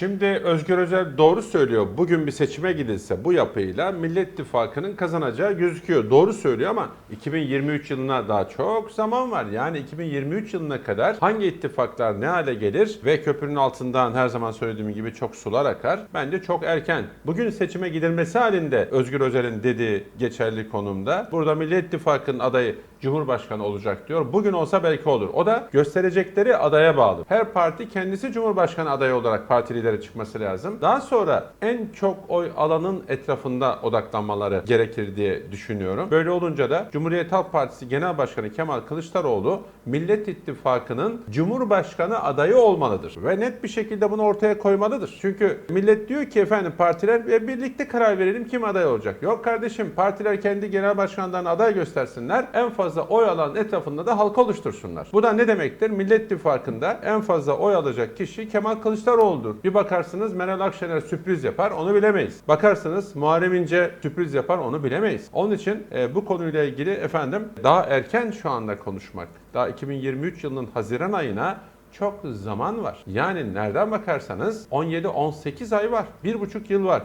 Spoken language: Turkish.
Şimdi Özgür Özel doğru söylüyor. Bugün bir seçime gidilse bu yapıyla Millet İttifakı'nın kazanacağı gözüküyor. Doğru söylüyor ama 2023 yılına daha çok zaman var. Yani 2023 yılına kadar hangi ittifaklar ne hale gelir ve köprünün altından her zaman söylediğim gibi çok sular akar. Bence çok erken. Bugün seçime gidilmesi halinde Özgür Özel'in dediği geçerli konumda. Burada Millet İttifakı'nın adayı Cumhurbaşkanı olacak diyor. Bugün olsa belki olur. O da gösterecekleri adaya bağlı. Her parti kendisi Cumhurbaşkanı adayı olarak parti lideri çıkması lazım. Daha sonra en çok oy alanın etrafında odaklanmaları gerekir diye düşünüyorum. Böyle olunca da Cumhuriyet Halk Partisi Genel Başkanı Kemal Kılıçdaroğlu Millet İttifakı'nın Cumhurbaşkanı adayı olmalıdır. Ve net bir şekilde bunu ortaya koymalıdır. Çünkü millet diyor ki efendim partiler ve birlikte karar verelim kim aday olacak. Yok kardeşim partiler kendi genel başkanlarına aday göstersinler. En fazla oy alan etrafında da halka oluştursunlar. Bu da ne demektir? Millet İttifakı'nda en fazla oy alacak kişi Kemal Kılıçdaroğlu'dur. Bir bakarsınız Meral Akşener sürpriz yapar onu bilemeyiz. Bakarsınız Muharrem İnce sürpriz yapar onu bilemeyiz. Onun için e, bu konuyla ilgili efendim daha erken şu anda konuşmak. Daha 2023 yılının Haziran ayına çok zaman var. Yani nereden bakarsanız 17-18 ay var. Bir buçuk yıl var.